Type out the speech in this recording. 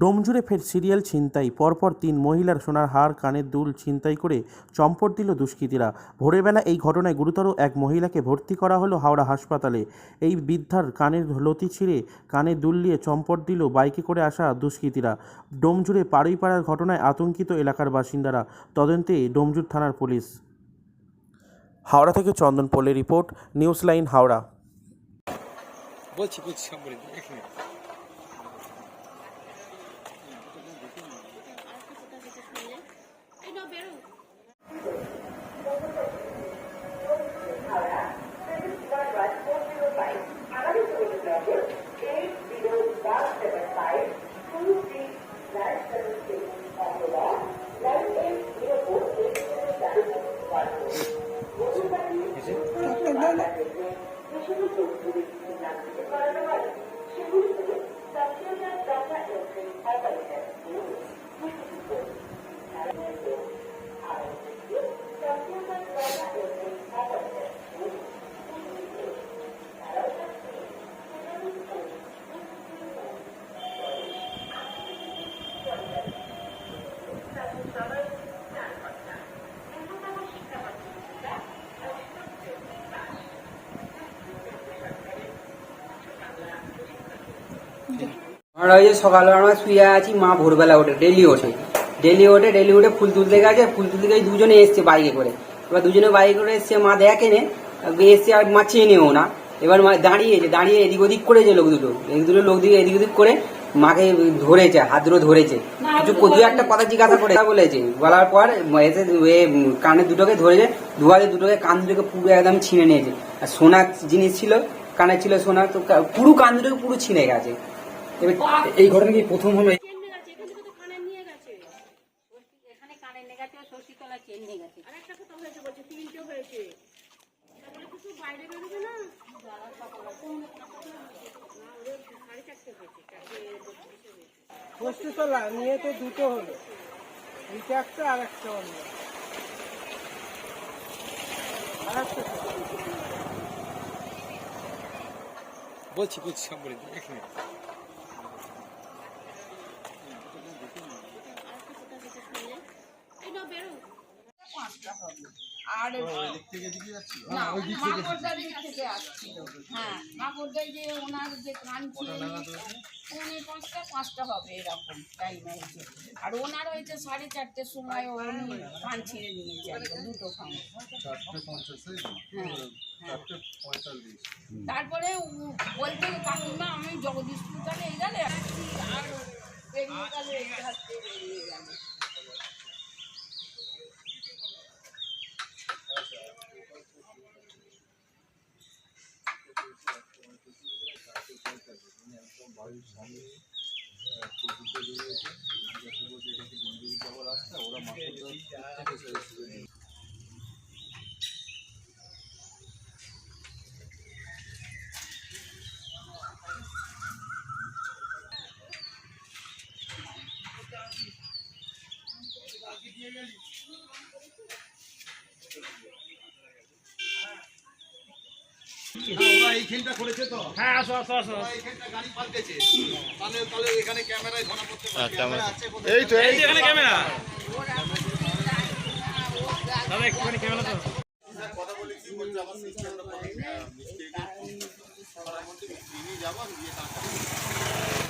ডোমজুড়ে ফের সিরিয়াল ছিনতাই। পরপর তিন মহিলার সোনার হার কানের দুল ছিনতাই করে চম্পট দিল দুষ্কৃতীরা। ভোরের বেলা এই ঘটনায় গুরুতর এক মহিলাকে ভর্তি করা হলো হাওড়া হাসপাতালে। এই বৃদ্ধার কানের লতি ছিঁড়ে কানে দুল নিয়ে চম্পট দিল বাইকে করে আসা দুষ্কৃতীরা। ডোমজুড়ে পাড়ার ঘটনায় আতঙ্কিত এলাকার বাসিন্দারা। তদন্তে ডোমজুর থানার পুলিশ। হাওড়া থেকে চন্দন পোলের রিপোর্ট নিউজ লাইন হাওড়া। বলছি বলছি সব বলে আমরা ওই যে সকালবেলা আমরা শুয়ে আছি, মা ভোরবেলা ওঠে ডেলি ওঠে। ডেলি ওঠে ডেলি উঠে ফুল তুলতে গেছে, ফুল তুলতে গেছে দুজনে এসছে বাইকে করে। এবার দুজনে বাইকে করে এসছে, মা দেখে নে এসছে আর মা চেনেও না। এবার মা দাঁড়িয়েছে, দাঁড়িয়ে এদিক ওদিক করেছে লোক দুটো। এই দুটো লোক দিকে এদিক ওদিক করে মাকে ধরেছে, হাত দুটো ধরেছে। কিছু একটা কথা জিজ্ঞাসা করে বলেছে। বলার পর এসে কানে দুটোকে ধরেছে দু হাতে দুটোকে, কান দুটোকে পুরো একদম ছিঁড়ে নিয়েছে। আর সোনার জিনিস ছিল, কানে ছিল সোনা, তো পুরো কান দুটোকে পুরো ছিঁড়ে গেছে। এই ঘটনা কি প্রথম হলো? নিয়ে তো ষষ্ঠীতলা নিয়ে দুটো হলো। এইটা একটা আর একটা অন্য। আর একটা বলছি বলছি সব বলে দিই এক মিনিট এই না বেরো আর না মাকড়দা দিক থেকে আসছিল হ্যাঁ যে ওনার যে পাঁচটা পাঁচটা হবে এরকম টাইম হয়েছে আর ওনার হয়েছে সাড়ে চারটের সময় উনি ছিঁড়ে নিয়েছে একদম দুটো হ্যাঁ হ্যাঁ। তারপরে বলছে কাকিমা আমি জগদীশপুর তাহলে এই গেলে আর বেরিয়ে গেলে। এই হাতে বেরিয়ে রাস্তা ওরা এইখানটা করেছে তো। হ্যাঁ আসো আসো আসো। এইখানটা গাড়ি পাল্টেছে। তাহলে তাহলে এখানে ক্যামেরায় ধরা পড়তে পারে। ক্যামেরা আছে এই তো এই এখানে ক্যামেরা। দাদা একটুখানি ক্যামেরা তো কথা বলে কি বলছে আমার সিস্টেমটা মিস্টেক করার মধ্যে নিয়ে যাব আমি দিয়ে টাকা